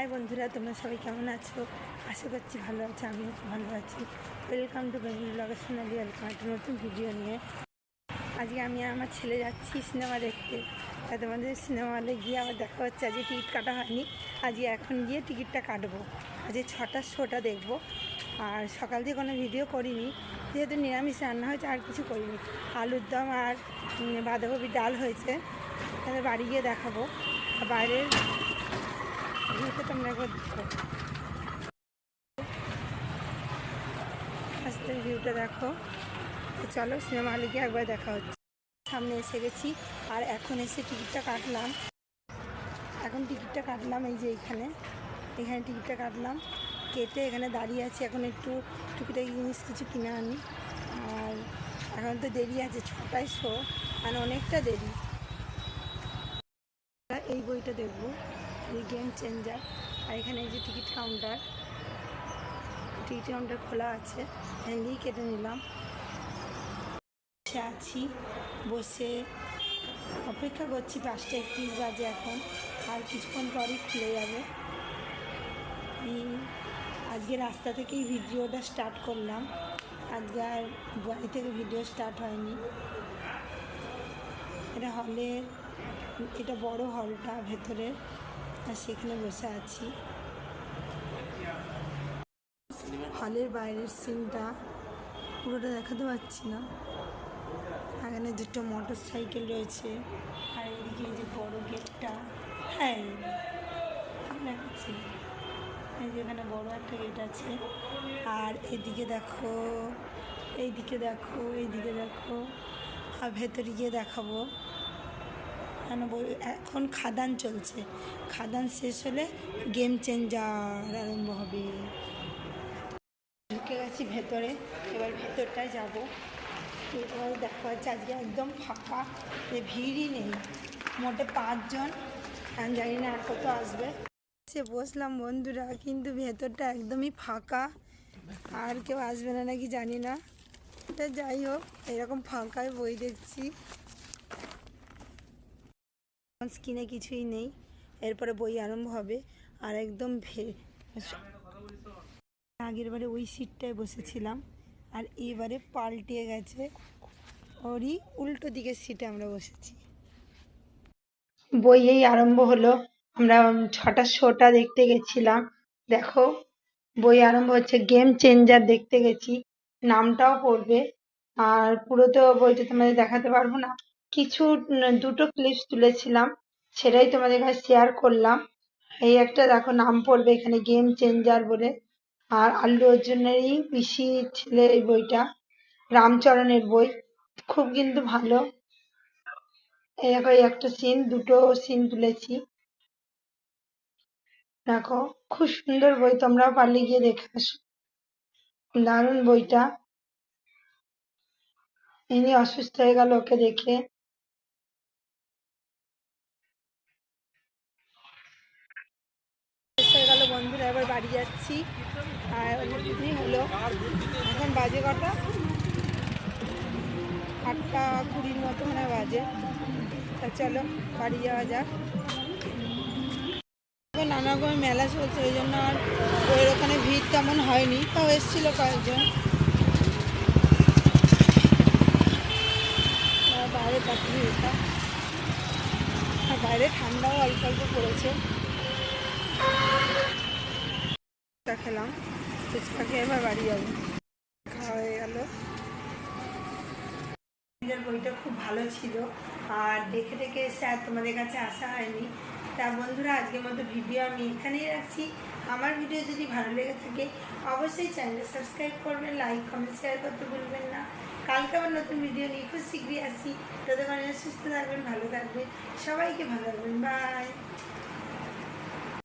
High বন্ধুরা তোমরা সবাই কেমন আছো? আশা করছি ভালো আছো আমিও ভালো আছি। ওয়েলকাম টু বেঙ্গল ব্লগের সোনালি ওয়েলকাম একটা নতুন ভিডিও নিয়ে। আজকে আমি আমার ছেলে যাচ্ছি সিনেমা দেখতে। তা তোমাদের সিনেমা হলে গিয়ে আবার দেখা হচ্ছে আজকে টিকিট কাটা হয়নি। আজকে এখন গিয়ে টিকিটটা কাটবো। আজকে ছটার শোটা দেখব। আর সকাল থেকে কোনো ভিডিও করিনি। যেহেতু নিরামিষ রান্না হয়েছে আর কিছু করিনি। আলুর দম আর উম, বাঁধাকপি ডাল হয়েছে। তাহলে বাড়ি গিয়ে দেখাবো। বাইরের আজকের ভিউটা দেখো। তো চলো সিনেমা হলে গিয়ে একবার দেখা হচ্ছে। সামনে এসে গেছি, আর এখন এসে টিকিটটা কাটলাম। এখন টিকিটটা কাটলাম এই যে এইখানে এখানে টিকিটটা কাটলাম। কেটে এখানে দাঁড়িয়ে আছি। এখন একটু টুকিটাকি জিনিস কিছু কিনে আনি। আর এখন তো দেরি আছে, ছটায় শো। মানে অনেকটা দেরি। এই বইটা দেখব। গেম চেঞ্জার আর এখানে যে টিকিট কাউন্টার টিকিট কাউন্টার খোলা আছে এখান কেটে নিলাম। বসে আছি, বসে অপেক্ষা করছি, পাঁচটা একত্রিশ বাজে এখন, আর কিছুক্ষণ পরই খুলে যাবে। আজকে রাস্তা থেকেই ভিডিওটা স্টার্ট করলাম, আজকে আর বাড়ি থেকে ভিডিও স্টার্ট হয়নি। এটা হলে, এটা বড় হলটা ভেতরে। আর সেখানে বসে আছি। হলের বাইরের সিনটা পুরোটা দেখাতে পারছি না। এখানে দুটো মোটর সাইকেল রয়েছে আর এদিকে যে বড় গেটটা। হ্যাঁ দেখাচ্ছি এই যে এখানে বড় একটা গেট আছে। আর এদিকে দেখো, এইদিকে দেখো এইদিকে দেখো। আর ভেতরে গিয়ে দেখাবো। এখন খাদান চলছে। খাদান শেষ হলে গেম চেঞ্জার আরম্ভ হবে। ঢুকে গেছি ভেতরে, এবার ভেতরটায় যাব। এবার দেখা যাচ্ছে আজকে একদম ফাঁকা যে ভিড়ই নেই। মোটে পাঁচজন জানি না আর কত আসবে। সে বসলাম বন্ধুরা, কিন্তু ভেতরটা একদমই ফাঁকা। আর কেউ আসবে না নাকি জানি না। যাই হোক, এরকম ফাঁকায় বই দেখছি। স্কিনে কিছুই নেই। এরপরে বই আরম্ভ হবে আর একদম আগের বারে ওই সিটটায় বসেছিলাম আর এবারে পাল্টিয়ে গেছে। ওরই উল্টো দিকের সিটে আমরা বসেছি। বই এই আরম্ভ হলো। আমরা ছটার শোটা দেখতে গেছিলাম। দেখো, বই আরম্ভ হচ্ছে গেম চেঞ্জার দেখতে গেছি। নামটাও পড়বে। আর পুরো তো বইটা তোমাদের দেখাতে পারব না। কিছু দুটো ক্লিপস তুলেছিলাম, সেটাই তোমাদের কাছে শেয়ার করলাম। এই একটা দেখো, নাম পড়বে এখানে গেম চেঞ্জার বলে। আর আল্লু অর্জুনেরই পিসি ছেলে এই বইটা, রামচরণের বই। খুব কিন্তু ভালো। এই দেখো, এই একটা সিন দুটো সিন তুলেছি। দেখো, খুব সুন্দর বই, তোমরাও পারলে গিয়ে দেখে আসো। দারুণ বইটা। ইনি অসুস্থ হয়ে গেল ওকে দেখে শেষ হয়ে এবার বাড়ি যাচ্ছি। আর অনেকদিনই হলো এখন বাজে কটা? আটটা কুড়ির মতো মনে বাজে। তা চলো, বাড়ি যাওয়া যাক। নানা রকমের মেলা চলছে, ওই জন্য আর বইয়ের ওখানে ভিড় তেমন হয়নি। তাও এসেছিল কয়েকজন। বাইরে পাখি এটা আর বাইরে ঠান্ডাও অল্প অল্প পড়েছে। ফুচকা খেলাম। ফুচকা খেয়ে এবার বাড়ি যাব। খাওয়া হয়ে গেল। বইটা খুব ভালো ছিল, আর দেখে দেখে স্যার তোমাদের কাছে আসা হয়নি। তা বন্ধুরা আজকের মতো ভিডিও আমি এখানেই রাখছি। আমার ভিডিও যদি ভালো লেগে থাকে, অবশ্যই চ্যানেলটা সাবস্ক্রাইব করবেন লাইক কমেন্ট শেয়ার করতে ভুলবেন না। কালকে আবার নতুন ভিডিও নিয়ে খুব শীঘ্রই আসি। ততক্ষণে সুস্থ থাকবেন, ভালো থাকবেন। সবাইকে ভালো থাকবেন। বাই